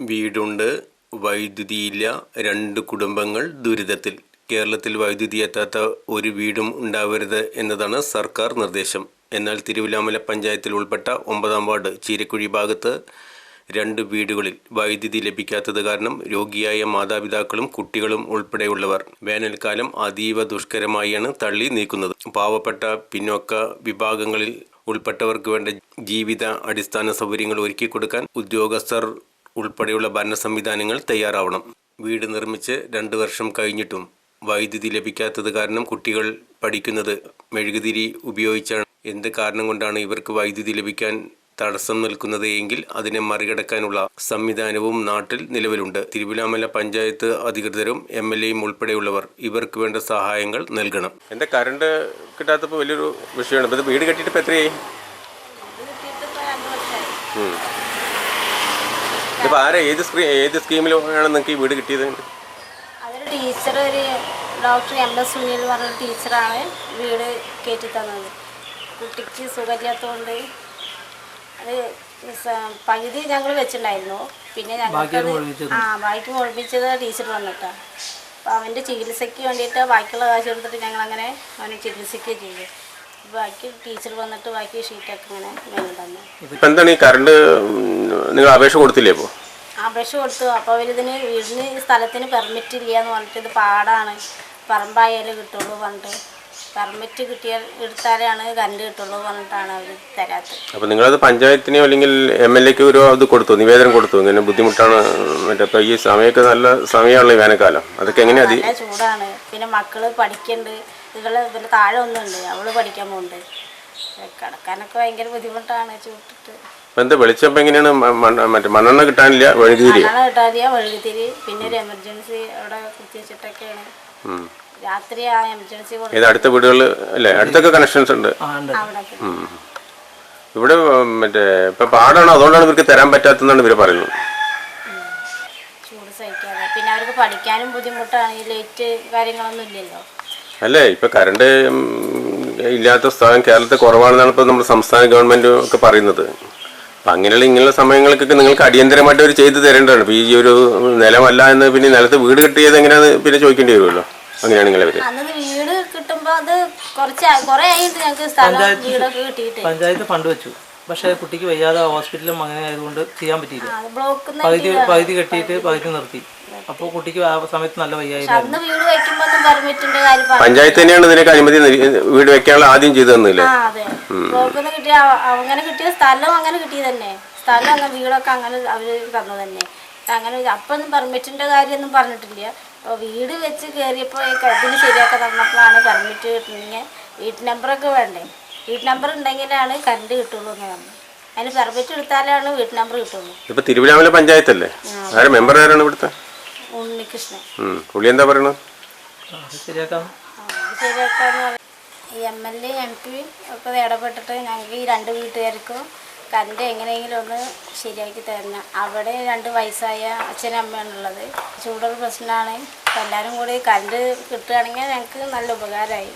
വീടുണ്ട്. വൈദ്യുതിയില്ല. രണ്ട് കുടുംബങ്ങൾ. ദുരിതത്തിൽ. കേരളത്തിൽ വൈദ്യുതി എത്താത്ത ഒരു വീടും ഉണ്ടാവരുത് എന്നതാണ് സർക്കാർ നിർദ്ദേശം. എന്നാൽ തിരുവിലാമല പഞ്ചായത്തിൽ ഉൾപ്പെട്ട ഒമ്പതാം വാർഡ് ചീരക്കുഴി ഭാഗത്ത് രണ്ട് വീടുകളിൽ വൈദ്യുതി ലഭിക്കാത്തത് കാരണം രോഗിയായ മാതാപിതാക്കളും കുട്ടികളും ഉൾപ്പെടെയുള്ളവർ. വേനൽക്കാലം അതീവ ദുഷ്കരമായാണ് തള്ളി നീക്കുന്നത്. പാവപ്പെട്ട പിന്നോക്ക വിഭാഗങ്ങളിൽ ഉൾപ്പെട്ടവർക്ക് വേണ്ട ജീവിത അടിസ്ഥാന സൗകര്യങ്ങൾ ഒരുക്കി കൊടുക്കാൻ ഉദ്യോഗസ്ഥർ ഉൾപ്പെടെയുള്ള ഭരണ സംവിധാനങ്ങൾ തയ്യാറാവണം. വീട് നിർമ്മിച്ച് രണ്ട് വർഷം കഴിഞ്ഞിട്ടും വൈദ്യുതി ലഭിക്കാത്തത് കാരണം കുട്ടികൾ പഠിക്കുന്നത് മെഴുകുതിരി ഉപയോഗിച്ചാണ്. എന്ത് കാരണം കൊണ്ടാണ് ഇവർക്ക് വൈദ്യുതി ലഭിക്കാൻ തടസ്സം നിൽക്കുന്നത് എങ്കിൽ അതിനെ മറികടക്കാനുള്ള സംവിധാനവും നാട്ടിൽ നിലവിലുണ്ട്. തിരുവിലാമല പഞ്ചായത്ത് അധികൃതരും എം എൽ എയും ഉൾപ്പെടെയുള്ളവർ ഇവർക്ക് വേണ്ട സഹായങ്ങൾ നൽകണം. എന്റെ കറണ്ട് കിട്ടാത്തപ്പോൾ വലിയൊരു വിഷയമാണ്. ഇപ്പം ഇത് വീട് കെട്ടിയിട്ട് ഇപ്പോൾ എത്രയായി. ഇതിപ്പോൾ ആരാ ഏത് സ്കീ ഏത് സ്കീമിലാണ് നിങ്ങൾക്ക് ഈ വീട് കിട്ടിയത്? അതൊരു ടീച്ചർ ഒരു ഡോക്ടർ എം എസ് സുനിൽ പറഞ്ഞ ടീച്ചറാണ് വീട് കയറ്റി തന്നത്. കുട്ടിക്ക് സുഖമില്ലാത്തതുകൊണ്ട് അത് സ- പകുതി ഞങ്ങൾ വെച്ചിട്ടുണ്ടായിരുന്നു. പിന്നെ ഞങ്ങൾക്ക് ആ ബാക്കി ഒഴിപ്പിച്ചത് ടീച്ചർ വന്നിട്ടാണ് അപ്പോൾ അവന്റെ ചികിത്സയ്ക്ക് വേണ്ടിയിട്ട് ബാക്കിയുള്ള കാശ് കൊടുത്തിട്ട് ഞങ്ങൾ അങ്ങനെ അവനെ ചികിത്സിക്കുകയും ചെയ്തു. ബാക്കി ടീച്ചർ വന്നിട്ട് ബാക്കി ഷീറ്റൊക്കെ ഇങ്ങനെ ഞങ്ങൾ തന്നു. ഇപ്പം എന്താണ് ഈ കറണ്ട് നിങ്ങൾ അപേക്ഷ കൊടുത്തില്ലേ ഇപ്പോൾ അപേക്ഷ കൊടുത്തു. അപ്പോൾ അവരിതിന് വീടിന് സ്ഥലത്തിന് പെർമിറ്റ് ഇല്ല എന്ന് പറഞ്ഞിട്ട് ഇത് പാടാണ്. പറമ്പായാലേ കിട്ടുള്ളൂ പറഞ്ഞിട്ട്. പെർമിറ്റ് കിട്ടിയാൽ എടുത്താലാണ് കണ്ട് കിട്ടുള്ളൂ പറഞ്ഞിട്ടാണ് അവർ തരാത്തത്. അപ്പോൾ നിങ്ങളത് പഞ്ചായത്തിനെയോ അല്ലെങ്കിൽ എം എൽ എക്ക് ഒരു ഇത് കൊടുത്തു? നിവേദനം കൊടുത്തു? ഇങ്ങനെ ബുദ്ധിമുട്ടാണ്. മറ്റേ ഇപ്പോൾ ഈ സമയമൊക്കെ നല്ല സമയമാണല്ലോ വേനൽക്കാലം. അതൊക്കെ എങ്ങനെയാ അത്? നല്ല ചൂടാണ്. പിന്നെ മക്കൾ പഠിക്കണ്ട്. ഇവൾ ഇവർ താഴെ ഒന്നുണ്ട്. അവൾ പഠിക്കാൻ പോകുന്നുണ്ട് കിടക്കാനൊക്കെ ഭയങ്കര ബുദ്ധിമുട്ടാണ് ചൂട്ടിട്ട്. എന്താ വെളിച്ചം എങ്ങനെയാണ്? മറ്റേ മണ്ണെണ്ണ കിട്ടാനില്ല വഴുതിരി മഴ കിട്ടാതിയ വഴുകുതിരി. പിന്നെ ഒരു എമർജൻസി അവിടെ കുത്തി വെച്ചിട്ടൊക്കെയാണ്. രാത്രി ആ എമർജൻസി ഇത് അടുത്ത വീടുകളിൽ അല്ലേ അടുത്തൊക്കെ കണക്ഷൻസ് ഉണ്ട്. ഇവിടെ മറ്റേ ഇപ്പൊ പാടാണോ അതുകൊണ്ടാണ് ഇവർക്ക് തരാൻ പറ്റാത്തതെന്നാണ് ഇവർ പറയുന്നത്. ചൂട് സഹിക്കാതെ. പിന്നെ അവർക്ക് പഠിക്കാനും ബുദ്ധിമുട്ടാണ് ഈ ലൈറ്റ് കാര്യങ്ങളൊന്നും ഇല്ലല്ലോ. അല്ലേ ഇപ്പൊ കറണ്ട് ഇല്ലാത്ത സ്ഥലം കേരളത്തിൽ കുറവാണെന്നാണ് ഇപ്പോൾ നമ്മുടെ സംസ്ഥാന ഗവൺമെന്റ് ഒക്കെ പറയുന്നത്. അപ്പം അങ്ങനെയുള്ള ഇങ്ങനെയുള്ള സമയങ്ങൾക്കൊക്കെ നിങ്ങൾക്ക് അടിയന്തരമായിട്ട് അവർ ചെയ്തു തരേണ്ടതാണ്. ഇപ്പോൾ ഈ ഒരു നിലമല്ല എന്ന് പിന്നെ നിലത്ത് വീട് കിട്ടിയത് എങ്ങനെയാന്ന് പിന്നെ ചോദിക്കേണ്ടി വരുമല്ലോ. അങ്ങനെയാണ് അവർ അന്ന് വീട് അത് കുറച്ച് ആ- കുറെ ആയിട്ട് ഞങ്ങൾക്ക് സ്ഥലം വീടൊക്കെ കിട്ടിയിട്ട്. പഞ്ചായത്ത് ഫണ്ട് വെച്ചു. പക്ഷേ കുട്ടിക്ക് വയ്യാതെ ഹോസ്പിറ്റലും അങ്ങനെ ആയതുകൊണ്ട് ചെയ്യാൻ പറ്റിയില്ല. പകുതി പകുതി കെട്ടിയിട്ട് പകുതി നിർത്തി. അപ്പോൾ കുട്ടിക്ക് ആ സമയത്ത് നല്ല വയ്യായിരുന്നു പെർമിറ്റിന്റെ കാര്യം പറഞ്ഞു പഞ്ചായത്ത് തന്നെയാണ് ഇതിനൊക്കെ അനുമതി നൽകി- വീട് വെക്കാനുള്ള ആദ്യം ചെയ്തു തന്നില്ലേ? ആ അതെ. ബ്ലോക്കിന്ന് കിട്ടിയ അ- അങ്ങനെ കിട്ടിയ സ്ഥലം അങ്ങനെ കിട്ടിയ തന്നെ. സ്ഥലം അങ്ങനെ വീടൊക്കെ അങ്ങനെ അവർ തന്നു തന്നെ. അങ്ങനെ അപ്പൊന്നും പെർമിറ്റിന്റെ കാര്യമൊന്നും പറഞ്ഞിട്ടില്ല. അപ്പോൾ വീട് വെച്ച് കയറിയപ്പോൾ ഇതിന് ശരിയാക്കി തന്നപ്പോഴാണ് പെർമിറ്റ് കിട്ടുന്നെങ്കിൽ വീട്ട് നമ്പറൊക്കെ വേണ്ടേ? വീട്ട് നമ്പർ ഉണ്ടെങ്കിലാണ് കറണ്ട് കിട്ടുള്ളൂ എന്ന് പറഞ്ഞു അതിന് പെർമിറ്റ് എടുത്താലാണ് വീട്ട് നമ്പർ കിട്ടുള്ളൂ. ഇപ്പൊ തിരുവിലാമല പഞ്ചായത്തല്ലേ? ആരെ മെമ്പർ ആരാണ് ഇവിടുത്തെ? ഉണ്ണികൃഷ്ണൻ. ഉം. പുള്ളി എന്താ പറയണത്? M L A M P ഒക്കെ ഇടപെട്ടിട്ട് ഞങ്ങൾക്ക് ഈ രണ്ട് വീട്ടുകാർക്കും കറണ്ട് എങ്ങനെയെങ്കിലും ഒന്ന് ശരിയാക്കി തരണം. അവിടെ രണ്ട് വയസ്സായ അച്ഛനും അമ്മയാണുള്ളത് ചൂടൊരു പ്രശ്നമാണ്. എല്ലാവരും കൂടി കറണ്ട് കിട്ടുകയാണെങ്കിൽ ഞങ്ങൾക്ക് നല്ല ഉപകാരമായി.